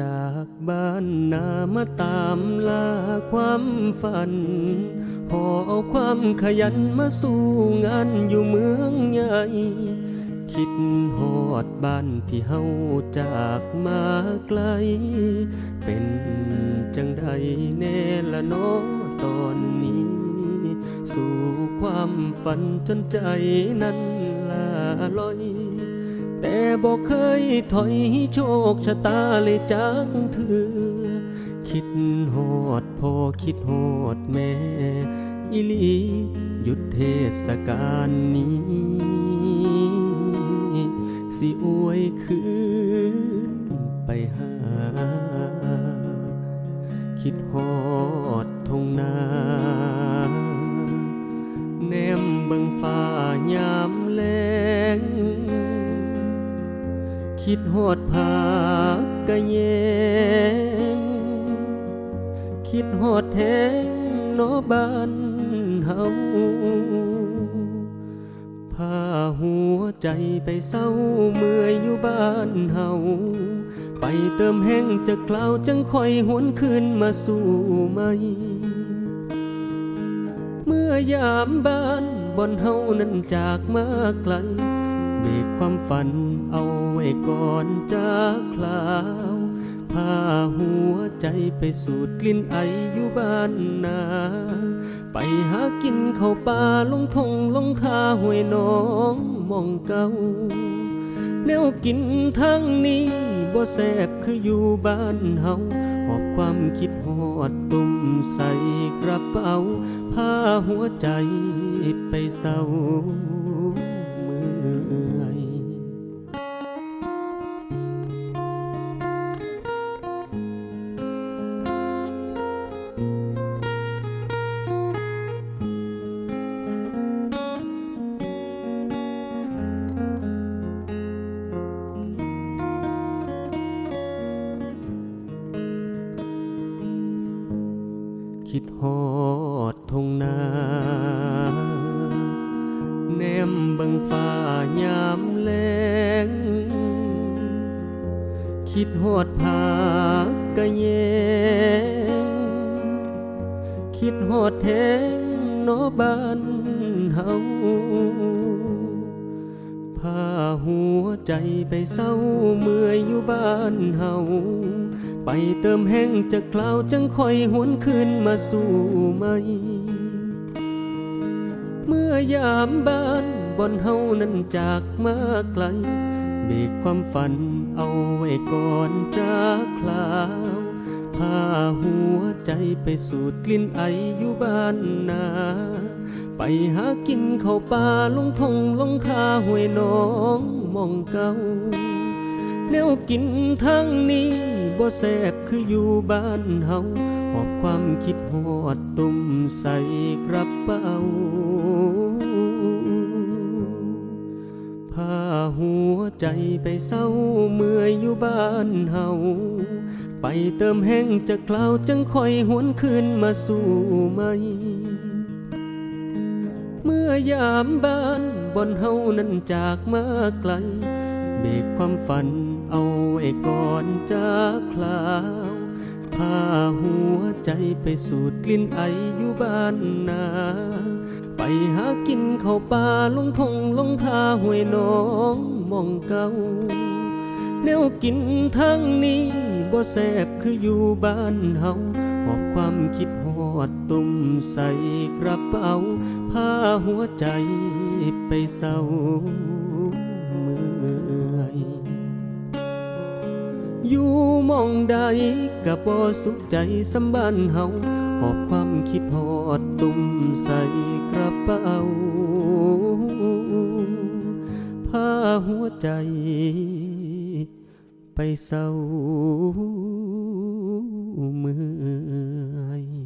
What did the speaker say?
จากบ้านนามาตามล่าความฝัน พอเอาความขยันมาสู้งานอยู่เมืองใหญ่ คิดหอดบ้านที่เฮาจากมาไกล เป็นจังใดแน่ละน้องตอนนี้ สู่ความฝันจนใจนั้นลาลอย แต่บอกเคยถอยโชคชะตาเลยจักเถือคิดหอดพอคิดหอดแม่อิลีหยุดเทศกาลนี้ สิอวยคืนไปหา คิดหอด คิดหอดผากะแยงคิดหอดแทงเนอบ้านเฮาพาหัวใจไปเศร้าเมื่อยอยู่บ้านเฮาไปเติมแห้งจากคลาวจังคอยหวนคืนมาสู่ไหม เมื่อยามบ้านบอนเฮานั้นจากมาไกล เบรกความฝันเอาไว้ก่อนจากคลาวพาหัวใจไปสูดกลิ่นไออยู่บ้านนา ไปหากินเข้าวป่าลงทงลงคาห้วยน้องมองเก่าแนวกินทางนี้บ่แซบคืออยู่บ้านเฮาหอบความคิดหอดตุ่มใส่กระเป๋าพาหัวใจไปเศร้า ยคิดหอดทงนา เบิงฟ้ายามแลง คิดหอดผากะแยง คิดหอดแทงเนอบ้านเฮาพาหัวใจไปเศร้าเมื่อยอยู่บ้านเฮาไปเติมแห้งจากคลาวจังคอยหวนคืนมาสู่ไหมเมื่อยามบ้าน บอนเฮานั้นจากมาไกลเบกความฝันเอาไว้ก่อนจากคลาวพาหัวใจไปสูดกลิ่นไออยู่บ้านนา ไปหากินเข้าวป่าลงทงลงคาห้วยน้องมองเก่าแนวกินทางนี้บ่แซบคืออยู่บ้านเฮาหอบความคิดหอดตุ่มใส่กระเป๋า ใจไปเศร้าเมื่อยอยู่บ้านเฮาไปเติมแห้งจากคลาวจังคอยหวนคืนมาสู่ไหม เมื่อยามบ้านบอนเฮานั้นจากมาไกล เบกความฝันเอาไว้ก่อนจากคลาวพาหัวใจไปสูดกลิ่นไออยู่บ้านนาไป หากินเข้าวป่าลงทงลงทาห้วยน้องมองเก่าแนวกินทางนี้บ่แซบคืออยู่บ้านเฮาหอบความคิดหอดตุ่มใส่กระเป๋าพาหัวใจไปเศร้าเมื่อยอยู่มองใดก็บ่สุขใจสำบ้านเฮา หอบความคิดหอดตุ่มใส่กระเป๋าพาหัวใจ ไปเศร้าเมื่อย